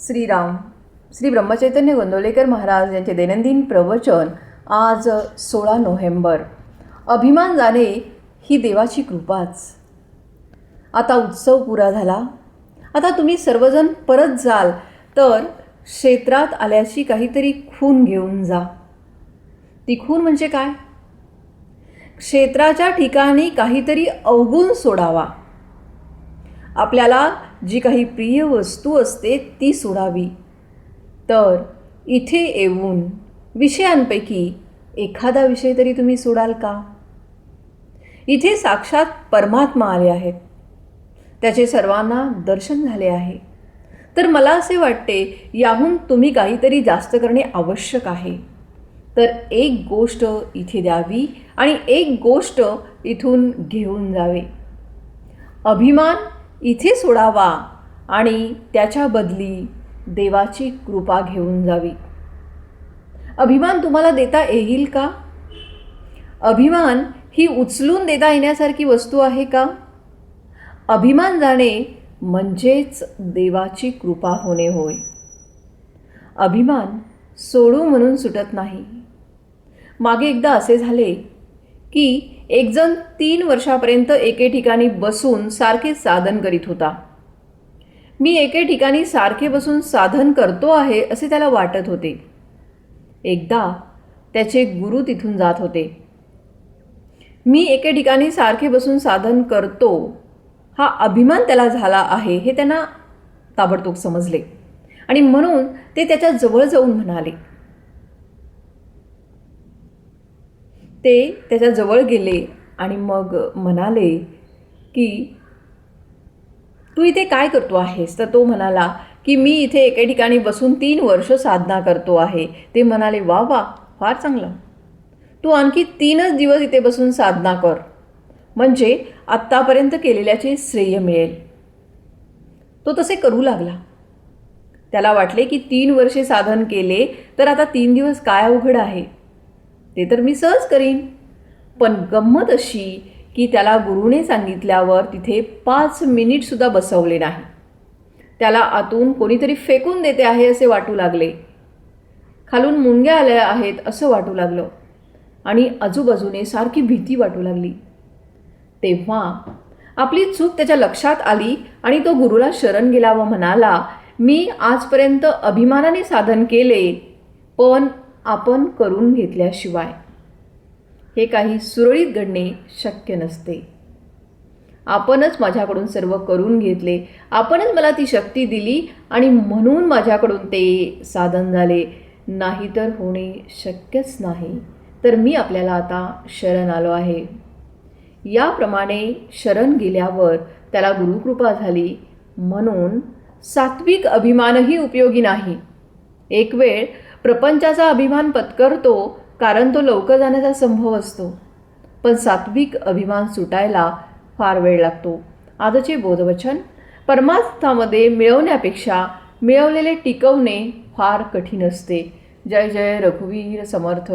श्रीराम श्री ब्रह्मचैतन्य गोंदवलेकर महाराज यांचे दैनंदिन प्रवचन आज सोळा नोव्हेंबर. अभिमान जाणे ही देवाची कृपाच. आता उत्सव पुरा झाला. आता तुम्ही सर्वजण परत जाल तर क्षेत्रात आल्याची काहीतरी खून घेऊन जा. ती खून म्हणजे काय? क्षेत्राच्या ठिकाणी काहीतरी अवगुण सोडावा. आपल्याला जी काही प्रिय वस्तू असते ती सोडावी. तर इथे येऊन विषयांपैकी एखादा विषय तरी तुम्ही सोडाल का? इथे साक्षात परमात्मा आले आहेत. त्याचे सर्वांना दर्शन झाले आहे. तर मला असे वाटते याहून तुम्ही काहीतरी जास्त करणे आवश्यक आहे. तर एक गोष्ट इथे द्यावी आणि एक गोष्ट इथून घेऊन जावे. अभिमान इथे सोडावा आणि त्याच्या बदली देवाची कृपा घेऊन जावी. अभिमान तुम्हाला देता येईल का? अभिमान ही उचलून देता येण्यासारखी वस्तू आहे का? अभिमान जाणे म्हणजेच देवाची कृपा होणे होय. अभिमान सोडू म्हणून सुटत नाही. मागे एकदा असे झाले की एकजण तीन वर्षापर्यंत एके ठिकाणी बसून सारखे साधन करीत होता. मी एके ठिकाणी सारखे बसून साधन करतो आहे असे त्याला वाटत होते. एकदा त्याचे गुरु तिथून जात होते. मी एके ठिकाणी सारखे बसून साधन करतो हा अभिमान त्याला झाला आहे हे त्यांना ताबडतोब समजले आणि म्हणून ते त्याच्याजवळ जाऊन म्हणाले ते त्याच्याजवळ गेले आणि मग म्हणाले की तू इथे काय करतो आहेस? तर तो म्हणाला की मी इथे एके ठिकाणी बसून तीन वर्ष साधना करतो आहे. ते म्हणाले वा वा फार चांगलं. तू आणखी तीनच दिवस इथे बसून साधना कर. म्हणजे आत्तापर्यंत केलेल्याचे श्रेय मिळेल. तो तसे करू लागला. त्याला वाटले की तीन वर्षे साधन केले तर आता तीन दिवस काय अवघड आहे? ते तर मी सहज करीन. पण गंमत अशी की त्याला गुरुने सांगितल्यावर तिथे पाच मिनिटसुद्धा बसवले नाही. त्याला आतून कोणीतरी फेकून देते आहे असे वाटू लागले. खालून मुंग्या आल्या आहेत असं वाटू लागलं आणि आजूबाजूने सारखी भीती वाटू लागली. तेव्हा आपली चूक त्याच्या लक्षात आली आणि तो गुरुला शरण गेला व म्हणाला मी आजपर्यंत अभिमानाने साधन केले पण आपण करून घेतल्याशिवाय. हे काही सुरळीत घडणे शक्य नसते. आपणच माझ्याकडून सर्व करून घेतले. आपणच मला ती शक्ती दिली आणि म्हणून माझ्याकडून ते साधन झाले. नाहीतर होणे शक्यच नाही. तर मी आपल्याला आता शरण आलो आहे. याप्रमाणे शरण गेल्यावर त्याला गुरुकृपा झाली. म्हणून सात्विक अभिमानही उपयोगी नाही. एक वेळ प्रपंचाचा अभिमान पत्करतो कारण तो लवकर जाण्याचा संभव असतो. पण सात्विक अभिमान सुटायला फार वेळ लागतो. आजचे बोधवचन परमार्थामध्ये मिळवण्यापेक्षा मिळवलेले टिकवणे फार कठीण असते. जय जय रघुवीर समर्थ.